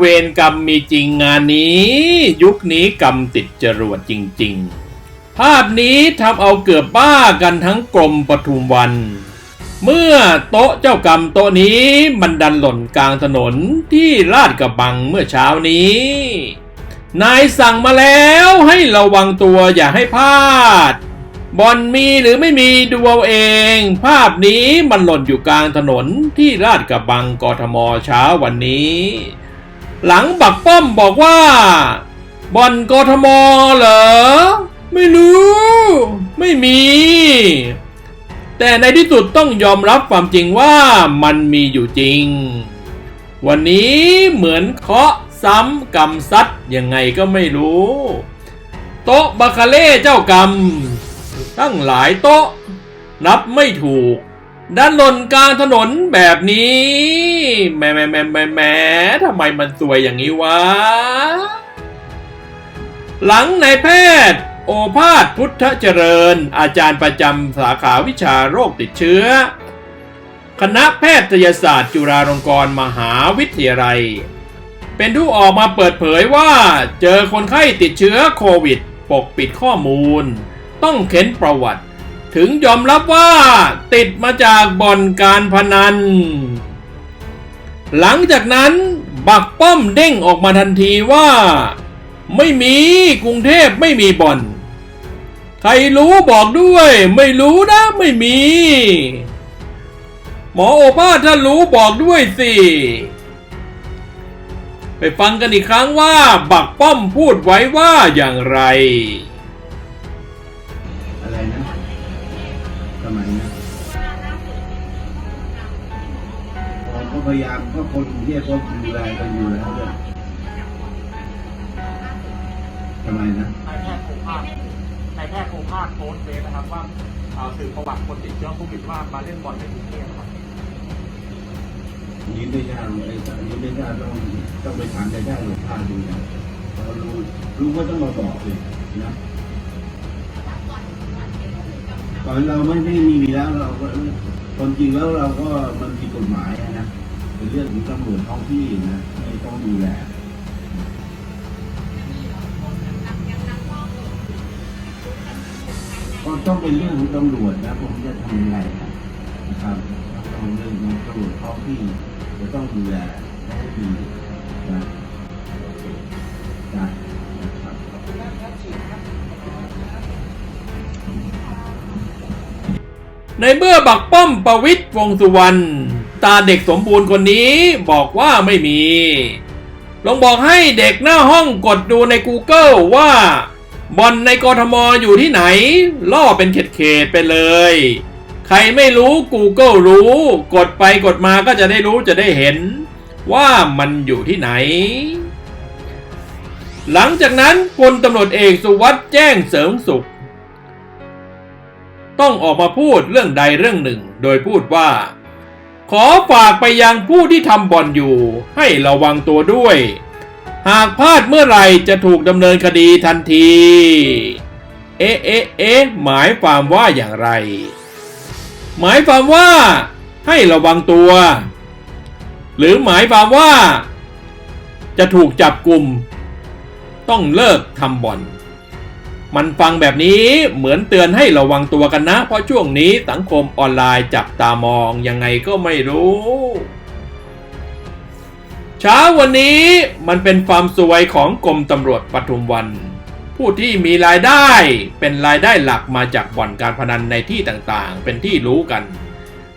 เวรกรรมมีจริงงานนี้ ยุคนี้กรรมติดจรวดจริง ๆ ภาพนี้ทำเอาเกือบบ้ากันทั้งกรมปทุมวัน เมื่อโต๊ะเจ้ากรรมโต๊ะนี้มันดันหล่นกลางถนนที่ลาดกระบังเมื่อเช้านี้ นายสั่งมาแล้วให้ระวังตัวอย่าให้พลาดบอลมีหรือไม่มีดูเอาเอง ภาพนี้มันหล่นอยู่กลางถนนที่ลาดกระบังกทมเช้าวันนี้ หลังบักป้อมบอกว่าบอลกทมเหรอ ไม่รู้ ไม่มี แต่ในที่สุดต้องยอมรับความจริงว่ามันมีอยู่จริง วันนี้เหมือนเคาะซ้ำกรรมซัดยังไงก็ไม่รู้ โต๊ะบาคาเล่เจ้ากรรม ตั้งหลายโต๊ะ นับไม่ถูก ด้านหล่นกลางถนนแบบนี้แหม่แหม่แหม่แหมแหม่ทำไมมันสวยอย่างนี้วะ หลังนายแพทย์ โอภาสพุทธเจริญ อาจารย์ประจำสาขาวิชาโรคติดเชื้อ คณะแพทยศาสตร์จุฬาลงกรณ์มหาวิทยาลัย เป็นผู้ออกมาเปิดเผยว่าเจอคนไข้ติดเชื้อโควิด ปกปิดข้อมูล ต้องเข็นประวัติ ถึงยอมรับว่าติดมาจากบ่อนการพนัน หลังจากนั้นบักป้อมเด้งออกมาทันทีว่า ไม่มีกรุงเทพไม่มีบ่อน ใครรู้บอกด้วย ไม่รู้นะไม่มี หมอโอภาถ้ารู้บอกด้วยสิ ไปฟังกันอีกครั้งว่า บักป้อมพูดไว้ว่าอย่างไร ก็พยายามก็คนกรุงเทพก็ดูแลกันอยู่แล้วเนี่ยทำไมนะนายแพทย์โอภาสนายแพทย์โอภาสโพสต์เฟซนะครับว่าอ่าสื่อประวัติคนติดเชื้อโควิดว่ามาเล่นบอลในกรุงเทพครับนี้ไม่ได้ไอ้สัตว์นี้ไม่ได้ต้องต้องไปถามในได้หรือพลาดดูนะเรารู้รู้ก็ต้องมาบอกเลยนะตอนเราไม่ได้มีแล้วเราก็ความจริงแล้วเราก็มันผิดกฎหมายอะนะ เป็นเรื่องของตำรวจท้องที่นะไม่ต้องดูแลก็ต้องเป็นเรื่องของตำรวจนะผมจะทำยังไงนะครับต้องเรื่องของตำรวจท้องที่จะต้องดูแลให้ดีนะนะนะครับในเมื่อบักป้อมประวิตยวงสุวรรณ ตาเด็กสมบูรณ์คนนี้บอกว่าไม่มี ลองบอกให้เด็กหน้าห้องกดดูใน Google ว่าบอลในกทมอยู่ที่ไหน ล่อเป็นเขตๆไปเลย ใครไม่รู้ Google รู้ กดไปกดมาก็จะได้รู้จะได้เห็น ว่ามันอยู่ที่ไหน หลังจากนั้นพลตำรวจเอกสุวัสด์แจ้งเสริมสุข ต้องออกมาพูดเรื่องใดเรื่องหนึ่ง โดยพูดว่า ขอฝากไปยังผู้ที่ทำบ่อนอยู่ ให้ระวังตัวด้วย หากพลาดเมื่อไหร่จะถูกดำเนินคดีทันที เอ๊ะเอ๊ะเอ๊ะหมายความว่าอย่างไร หมายความว่า ให้ระวังตัว หรือหมายความว่า จะถูกจับกลุ่ม ต้องเลิกทำบ่อน มันฟังแบบนี้เหมือนเตือนให้ระวังตัวกันนะ เพราะช่วงนี้สังคมออนไลน์จับตามองยังไงก็ไม่รู้ เช้าวันนี้มันเป็นความสวยของกรมตำรวจปทุมวัน ผู้ที่มีรายได้เป็นรายได้หลักมาจากบ่อนการพนันในที่ต่างๆ เป็นที่รู้กัน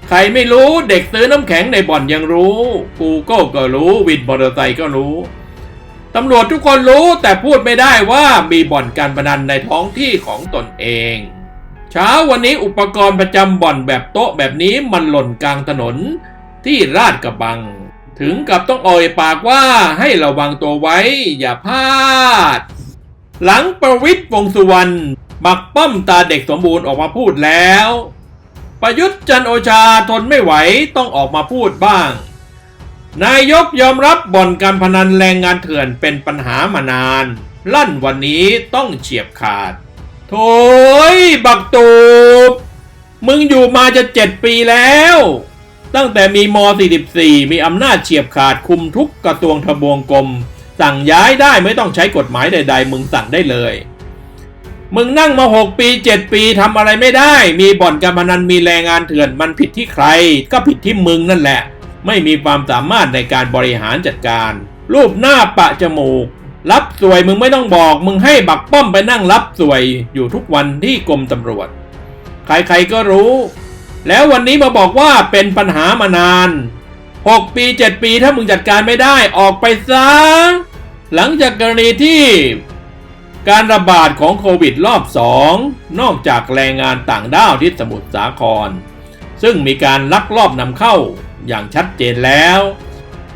ใครไม่รู้เด็กซื้อน้ำแข็งในบ่อนยังรู้ Google ก็รู้วินมอเตอร์ไซค์ก็รู้ ตำรวจทุกคนรู้แต่พูดไม่ได้ว่ามีบ่อนการพนันในท้องที่ของตนเอง เช้าวันนี้อุปกรณ์ประจำบ่อนแบบโต๊ะแบบนี้มันหล่นกลางถนนที่ราดกระบัง ถึงกับต้องอ่อยปากว่าให้ระวังตัวไว้อย่าพลาด หลังประวิตยวงสุวรรณบักป้อมตาเด็กสมบูรณ์ออกมาพูดแล้ว ประยุทธ์จันโอชาทนไม่ไหวต้องออกมาพูดบ้าง นายกยอมรับบ่อนการพนันแรงงานเถื่อนเป็นปัญหามานาน ลั่นวันนี้ต้องเฉียบขาด โถยบักตูบ มึงอยู่มาจะเจ็ดปีแล้ว ตั้งแต่มีม 44 มีอำนาจเฉียบขาดคุมทุกกระทรวงทบวงกรมสั่งย้ายได้ไม่ต้องใช้กฎหมายใด ๆ มึงสั่งได้เลย มึงนั่งมา6ปี7ปีทำอะไรไม่ได้ มีบ่อนการพนันมีแรงงานเถื่อนมันผิดที่ใคร ก็ผิดที่มึงนั่นแหละ ไม่มีความสามารถในการบริหารจัดการ รูปหน้าปะจมูก รับสวยมึงไม่ต้องบอก มึงให้บักป้อมไปนั่งรับสวยอยู่ทุกวันที่กรมตำรวจ ใครๆก็รู้ แล้ววันนี้มาบอกว่าเป็นปัญหามานาน 6 ปี 7 ปีถ้ามึงจัดการไม่ได้ออกไปซะ หลังจากกรณีที่การระบาดของโควิดรอบ 2 นอกจากแรงงานต่างด้าวที่สมุทรสาคร ซึ่งมีการลักลอบนำเข้า อย่างชัดเจนแล้ว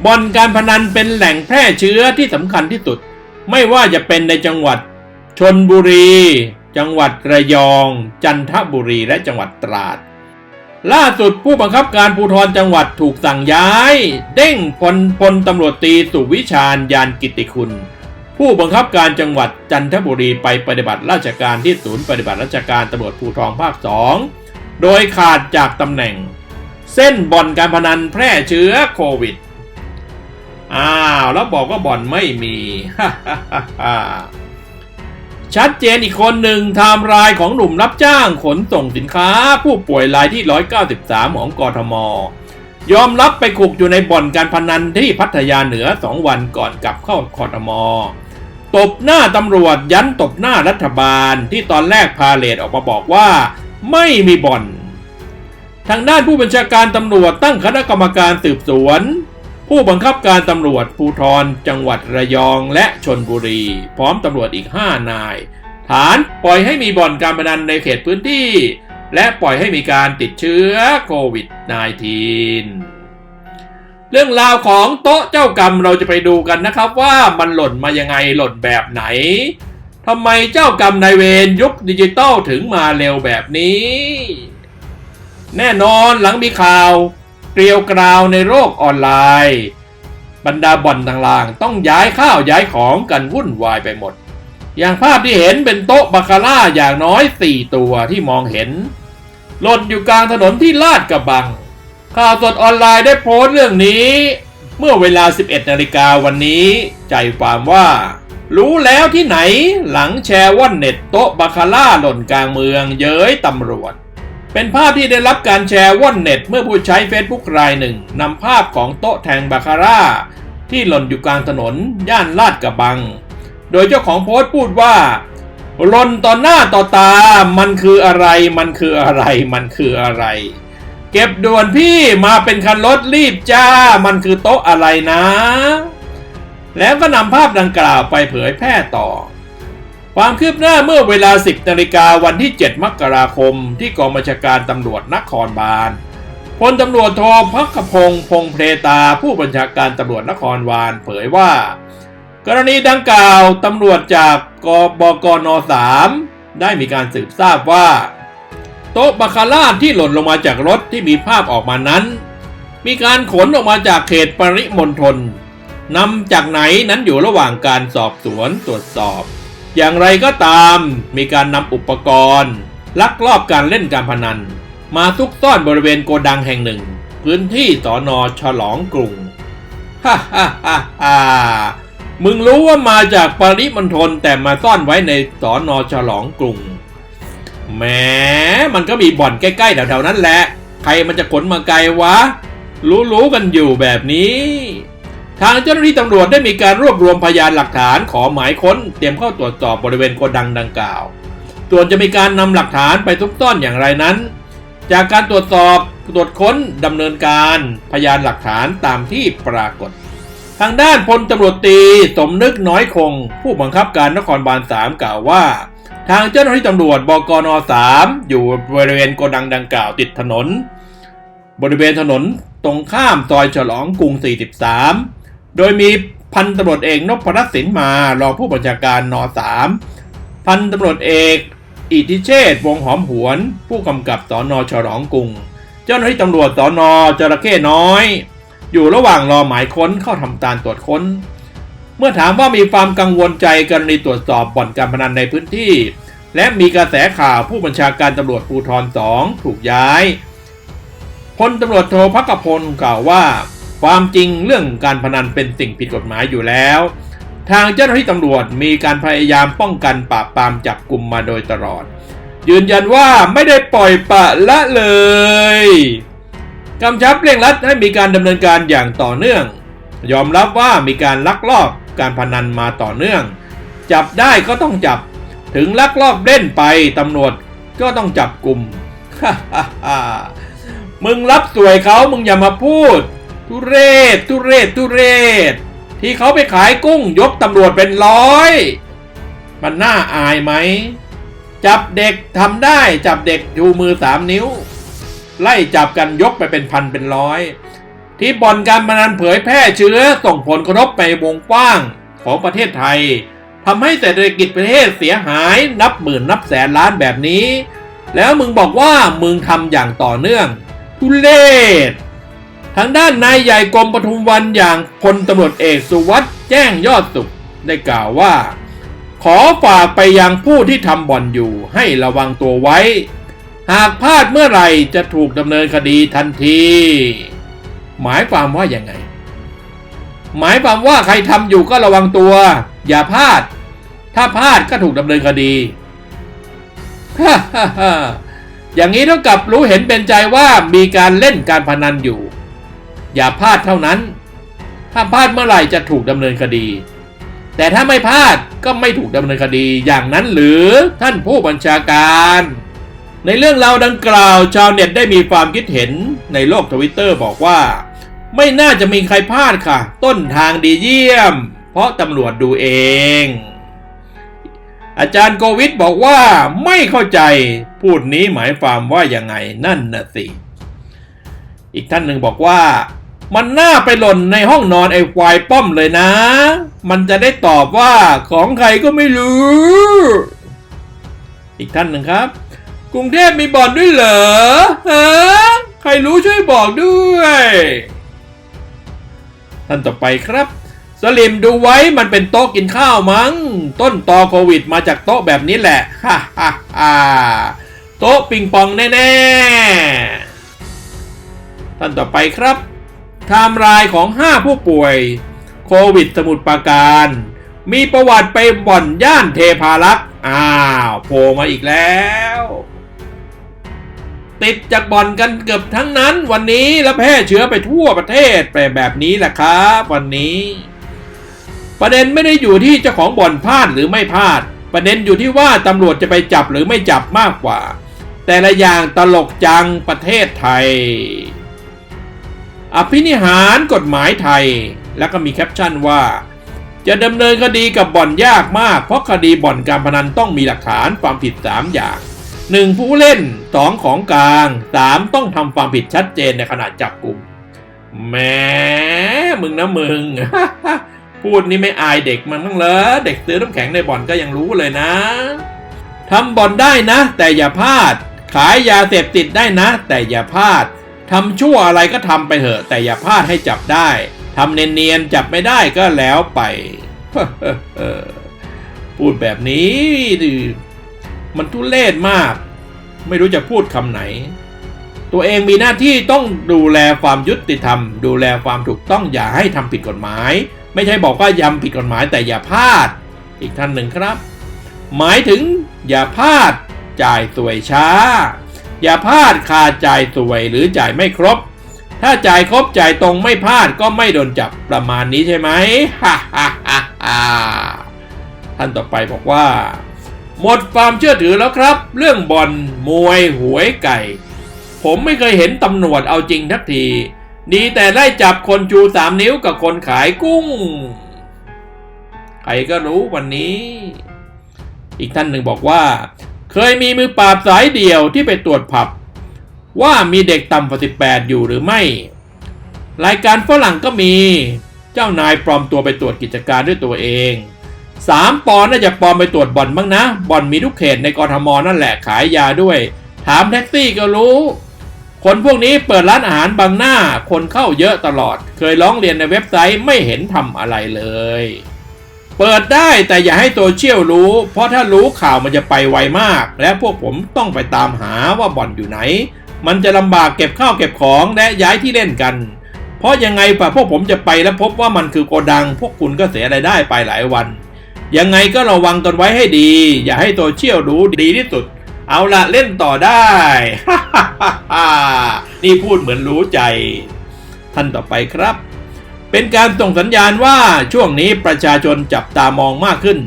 บ่อนการพนันเป็นแหล่งแพร่เชื้อที่สำคัญที่สุด ไม่ว่าจะเป็นในจังหวัดชนบุรี จังหวัดระยอง จันทบุรีและจังหวัดตราด ล่าสุดผู้บังคับการภูธรจังหวัดถูกสั่งย้าย เด้งพลพลตำรวจตีสุวิชาญยานกิติคุณ ผู้บังคับการจังหวัดจันทบุรีไปปฏิบัติราชการที่ศูนย์ปฏิบัติราชการตำรวจภูธรภาคสองโดยขาดจากตำแหน่ง เส้นบ่อนการพนันแพร่เชื้อโควิด อ้าวแล้วบอกว่าบ่อนไม่มี ชัดเจนอีกคนหนึ่งไทม์ไลน์ของหนุ่มรับจ้างขนส่งสินค้า ผู้ป่วยรายที่ 193 ของกทม ยอมรับไปขุกอยู่ในบ่อนการพนันที่พัทยาเหนือสองวันก่อนกลับเข้ากทมตบหน้าตำรวจยันตบหน้ารัฐบาลที่ตอนแรกพาเลทออกมาบอกว่า ไม่มีบ่อน ทางด้านผู้บัญชาการตำรวจตั้งคณะกรรมการสืบสวน ผู้บังคับการตำรวจภูธรจังหวัดระยองและชนบุรี พร้อมตำรวจอีก 5 นาย ฐานปล่อยให้มีบ่อนการพนันในเขตพื้นที่ และปล่อยให้มีการติดเชื้อโควิด -19 เรื่องราวของโต๊ะเจ้ากรรมเราจะไปดูกันนะครับว่ามันหล่นมายังไงหล่นแบบไหนทำไมเจ้ากรรมนายเวรยุคดิจิตอลถึงมาเร็วแบบนี้ แน่นอนหลังมีข่าว เกลียวกราวในโลกออนไลน์ บรรดาบ่อนต่างๆ ต้องย้ายข้าวย้ายของกันวุ่นวายไปหมด อย่างภาพที่เห็นเป็นโต๊ะบาคาร่าอย่างน้อย 4 ตัวที่มองเห็นหล่นอยู่กลางถนนที่ลาดกระบัง ข่าวสดออนไลน์ได้โพสต์เรื่องนี้ เมื่อเวลา 11 นาฬิกาวันนี้ ใจความว่า รู้แล้วที่ไหนหลังแชร์ว่อนเน็ตโต๊ะบาคาร่าหล่นกลางเมืองเย้ยตำรวจ เป็นภาพที่ได้รับการแชร์ว่อนเน็ต เมื่อผู้ใช้ Facebook รายหนึ่งนำภาพของโต๊ะแทงบาคาร่า ที่หล่นอยู่กลางถนน ย่านลาดกระบัง โดยเจ้าของโพสต์พูดว่าหล่นต่อหน้าต่อตา มันคืออะไร มันคืออะไร มันคืออะไร เก็บด่วนพี่มาเป็นคันรถรีบจ้า มันคือโต๊ะอะไรนะ แล้วก็นำภาพดังกล่าวไปเผยแพร่ต่อ ความคืบหน้าเมื่อเวลา 10นาฬิกาวันที่ 7 มกราคม ที่กองบัญชาการตำรวจนครบาลพลตำรวจโทพักพงศ์พงเพตา ผู้บัญชาการตำรวจนครบาลเผยว่า กรณีดังกล่าวตำรวจจากกบกน 3 ได้มีการสืบทราบว่า โต๊ะบาคาร่าที่หล่นลงมาจากรถที่มีภาพออกมานั้น มีการขนออกมาจากเขตปริมณฑลนำจากไหนนั้นอยู่ระหว่างการสอบสวนตรวจสอบ อย่างไรก็ตามมีการนำอุปกรณ์ ลักลอบการเล่นการพนัน มาซุกซ่อนบริเวณโกดังแห่งหนึ่ง พื้นที่สอนอฉลองกรุงฮ่าฮ่าฮ่าฮ่ามึงรู้ว่ามาจากปริมณฑลแต่มาซ่อนไว้ในสอนอฉลองกรุงแหมมันก็มีบ่อนใกล้ๆแถวๆนั้นแหละ ใครมันจะขนมาไกลวะ รู้ๆกันอยู่แบบนี้ ทางเจ้าหน้าที่ตำรวจได้มีการรวบรวมพยานหลักฐานขอหมายค้น เตรียมเข้าตรวจสอบบริเวณโกดังดังกล่าวส่วนจะมีการนำหลักฐานไปซุกซ่อนอย่างไรนั้น จากการตรวจสอบตรวจค้นดำเนินการพยานหลักฐานตามที่ปรากฏ ทางด้านพลตำรวจตีสมนึกน้อยคง ผู้บังคับการนครบาล 3 กล่าวว่า ทางเจ้าหน้าที่ตำรวจบกน3อยู่บริเวณโกดังดังกล่าวติดถนน บริเวณถนนตรงข้ามซอยฉลองกรุง 43 โดยมีพันตำรวจเอกนพรัตน์สินมารองผู้บัญชาการน3พันตำรวจเอกอิทธิเชษฐ์วงหอมหวน ผู้กำกับสอนอฉลองกรุง เจ้าหน้าที่ตำรวจสอนอจระเข้น้อย อยู่ระหว่างรอหมายค้นเข้าทำการตรวจค้น เมื่อถามว่ามีความกังวลใจกรณีตรวจสอบบ่อนการพนันในพื้นที่ และมีกระแสข่าวผู้บัญชาการตำรวจภูธรสองถูกย้ายพลตำรวจโทพักพลกล่าวว่า ความจริงเรื่องการพนันเป็นสิ่งผิดกฎหมายอยู่แล้ว ทางเจ้าหน้าที่ตำรวจมีการพยายามป้องกันปราบปรามจับกลุ่มมาโดยตลอด ยืนยันว่าไม่ได้ปล่อยปละละเลยกำชับเร่งรัดให้มีการดำเนินการอย่างต่อเนื่อง ยอมรับว่ามีการลักลอบการพนันมาต่อเนื่อง จับได้ก็ต้องจับ ถึงลักลอบเล่นไปตำรวจก็ต้องจับกลุ่ม มึงรับสวยเขามึงอย่ามาพูด ทุเรศทุเรศทุเรศ ที่เขาไปขายกุ้งยกตำรวจเป็นร้อย มันน่าอายไหม จับเด็กทำได้จับเด็กชูมือสามนิ้ว ไล่จับกันยกไปเป็นพันเป็นร้อย ที่บ่อนการพนันเผยแพร่เชื้อส่งผลกระทบไปวงกว้างของประเทศไทยทำให้เศรษฐกิจประเทศเสียหายนับหมื่นนับแสนล้านแบบนี้ แล้วมึงบอกว่ามึงทำอย่างต่อเนื่อง ทุเลศ ทางด้านนายใหญ่กรมปทุมวันอย่างพลตำรวจเอกสุวัสด์แจ้งยอดสุขได้กล่าวว่า ขอฝากไปยังผู้ที่ทำบ่อนอยู่ให้ระวังตัวไว้ หากพลาดเมื่อไหร่จะถูกดำเนินคดีทันที หมายความว่าอย่างไง หมายความว่าใครทำอยู่ก็ระวังตัว อย่าพลาด ถ้าพลาดก็ถูกดำเนินคดีอย่างนี้เท่ากับรู้เห็นเป็นใจว่ามีการเล่นการพนันอยู่ อย่าพลาดเท่านั้น ถ้าพลาดเมื่อไหร่จะถูกดำเนินคดี แต่ถ้าไม่พลาดก็ไม่ถูกดำเนินคดีอย่างนั้นหรือท่านผู้บัญชาการ ในเรื่องราวดังกล่าวชาวเน็ตได้มีความคิดเห็นในโลกทวิตเตอร์บอกว่า ไม่น่าจะมีใครพลาดค่ะ ต้นทางดีเยี่ยม เพราะตำรวจดูเองอาจารย์โกวิทบอกว่าไม่เข้าใจพูดนี้หมายความว่ายังไงนั่นน่ะสิ อีกท่านหนึ่งบอกว่า มันน่าไปหล่นในห้องนอนไอ้ควายป้อมเลยนะ มันจะได้ตอบว่าของใครก็ไม่รู้ อีกท่านหนึ่งครับ กรุงเทพมีบ่อนด้วยเหรอฮะใครรู้ช่วยบอกด้วย ท่านต่อไปครับ สลิมดูไว้มันเป็นโต๊ะกินข้าวมั้ง ต้นตอโควิดมาจากโต๊ะแบบนี้แหละ ฮ่าฮ่าฮ่าโต๊ะปิงปองแน่ ๆ ท่านต่อไปครับ ไทม์ไลน์ของ 5 ผู้ป่วย โควิดสมุทรปราการ มีประวัติไปบ่อนย่านเทพารักษ์อ้าวโผล่มาอีกแล้ว ติดจากบ่อนกันเกือบทั้งนั้นวันนี้แล้วแพร่เชื้อไปทั่วประเทศไปแบบนี้แหละครับวันนี้ ประเด็นไม่ได้อยู่ที่เจ้าของบ่อนพลาดหรือไม่พลาด ประเด็นอยู่ที่ว่าตำรวจจะไปจับหรือไม่จับมากกว่า แต่ละอย่างตลกจังประเทศไทย อภินิหารกฎหมายไทย แล้วก็มีแคปชั่นว่า จะดำเนินคดีกับบ่อนยากมาก เพราะคดีบ่อนการพนันต้องมีหลักฐานความผิด 3 อย่าง 1. ผู้เล่น 2. ของกลาง 3. ต้องทำความผิดชัดเจนในขณะจับกลุ่มแหมมึงนะมึง พูดนี่ไม่อายเด็กมันบ้างเหรอเด็กซื้อน้ำแข็งในบ่อนก็ยังรู้เลยนะทำบ่อนได้นะ แต่อย่าพลาด ขายยาเสพติดได้นะ แต่อย่าพลาด ทำชั่วอะไรก็ทำไปเถอะ แต่อย่าพลาดให้จับได้ทำเนียนๆจับไม่ได้ก็แล้วไป พูดแบบนี้ดิมันทุเลศมาก ไม่รู้จะพูดคำไหน ตัวเองมีหน้าที่ต้องดูแลความยุติธรรม ดูแลความถูกต้องอย่าให้ทำผิดกฎหมาย ไม่ใช่บอกว่ายำผิดกฎหมายแต่อย่าพลาด อีกท่านหนึ่งครับ หมายถึงอย่าพลาดจ่ายสวยช้า อย่าพลาดขาจ่ายสวยหรือจ่ายไม่ครบ ถ้าจ่ายครบจ่ายตรงไม่พลาดก็ไม่โดนจับประมาณนี้ใช่ไหมฮ่าฮ่าฮ่าฮ่าท่านต่อไปบอกว่า หมดความเชื่อถือแล้วครับ เรื่องบอลมวยหวยไก่ ผมไม่เคยเห็นตำรวจเอาจริงทักทีดีแต่ไล่จับคนชูสามนิ้วกับคนขายกุ้ง ใครก็รู้วันนี้ อีกท่านหนึ่งบอกว่า เคยมีมือปราบสายเดี่ยวที่ไปตรวจผับ ว่ามีเด็กต่ำกว่า18 อยู่หรือไม่ รายการฝรั่งก็มี เจ้านายปลอมตัวไปตรวจกิจการด้วยตัวเองสามปอน่าจะปลอมไปตรวจบ่อนบ้างนะ บ่อนมีทุกเขตในกรทมนั่นแหละขายยาด้วย ถามแท็กซี่ก็รู้ คนพวกนี้เปิดร้านอาหารบางหน้า คนเข้าเยอะตลอด เคยร้องเรียนในเว็บไซต์ไม่เห็นทำอะไรเลย เปิดได้แต่อย่าให้โซเชียลรู้ เพราะถ้ารู้ข่าวมันจะไปไวมาก และพวกผมต้องไปตามหาว่าบ่อนอยู่ไหน มันจะลำบากเก็บข้าวเก็บของและย้ายที่เล่นกัน เพราะยังไงป่ะพวกผมจะไปแล้วพบว่ามันคือโกดัง พวกคุณก็เสียรายได้ไปหลายวัน ยังไงก็ระวังกันไว้ให้ดี อย่าให้โซเชียลรู้ดีที่สุด เอาละเล่นต่อได้ นี่พูดเหมือนรู้ใจ ท่านต่อไปครับ เป็นการส่งสัญญาณว่าช่วงนี้ประชาชนจับตามองมากขึ้น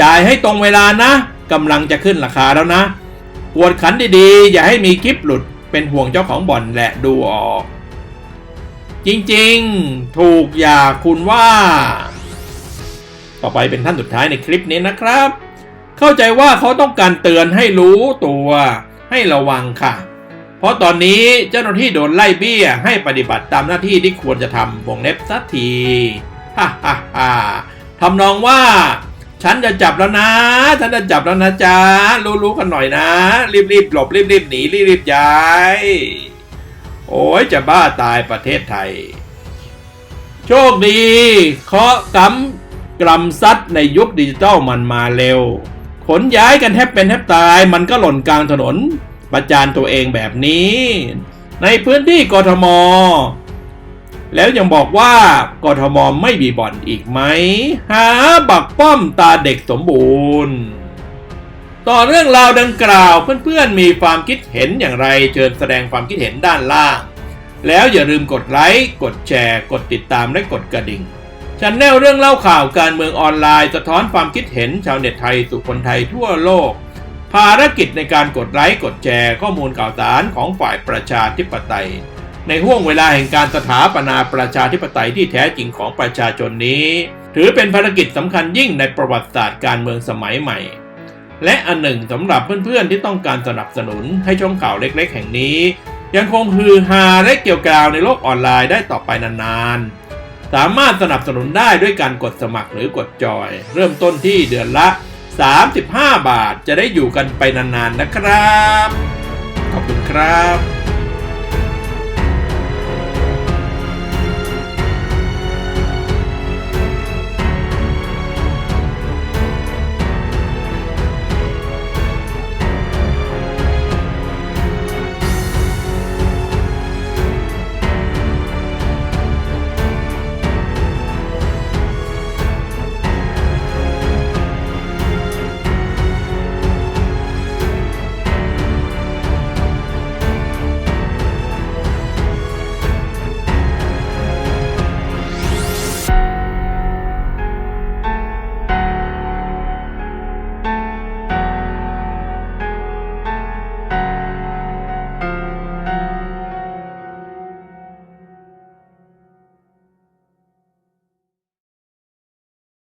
จ่ายให้ตรงเวลานะกำลังจะขึ้นราคาแล้วนะกวดขันดีๆ อย่าให้มีคลิปหลุดเป็นห่วงเจ้าของบ่อนแหละดูออก จริงๆ ถูกอย่าคุณว่า ต่อไปเป็นท่านสุดท้ายในคลิปนี้นะครับ เข้าใจว่าเขาต้องการเตือนให้รู้ตัวให้ระวังค่ะ เพราะตอนนี้เจ้าหน้าที่โดนไล่เบี้ยให้ปฏิบัติตามหน้าที่ที่ควรจะทำวงเล็บสักทีฮ่าฮ่าฮ่าทำนองว่า ฉันจะจับแล้วนะ ฉันจะจับแล้วนะจ๊ะ รู้ๆกันหน่อยนะ รีบๆหลบรีบๆหนีรีบๆย้าย โอ้ยจะบ้าตายประเทศไทย โชคดีเคาะกำกลำซัดในยุคดิจิตอลมันมาเร็ว ขนย้ายกันแทบเป็นแทบตาย มันก็หล่นกลางถนน ประจานตัวเองแบบนี้ ในพื้นที่กทม แล้วยังบอกว่ากทมไม่มีบ่อนอีกไหม หาบักป้อมตาเด็กสมบูรณ์ ต่อเรื่องราวดังกล่าวเพื่อนๆมีความคิดเห็นอย่างไรเชิญแสดงความคิดเห็นด้านล่าง แล้วอย่าลืมกดไลค์ กดแชร์ กดติดตามและกดกระดิ่งชันแนลเรื่องเล่าข่าวการเมืองออนไลน์ สะท้อนความคิดเห็นชาวเน็ตไทยสู่คนไทยทั่วโลก ภารกิจในการกดไลค์กดแชร์ข้อมูลข่าวสารของฝ่ายประชาธิปไตย ในห่วงเวลาแห่งการสถาปนาประชาธิปไตยที่แท้จริงของประชาชนนี้ ถือเป็นภารกิจสำคัญยิ่งในประวัติศาสตร์การเมืองสมัยใหม่ และอันหนึ่งสำหรับเพื่อนๆที่ต้องการสนับสนุนให้ช่องข่าวเล็ก ๆ แห่งนี้ ยังคงฮือฮาและเกี่ยวกาวในโลกออนไลน์ได้ต่อไปนานๆสามารถสนับสนุนได้ด้วยการกดสมัครหรือกดจอย เริ่มต้นที่เดือนละ 35 บาทจะได้อยู่กันไปนานๆนะครับ ขอบคุณครับ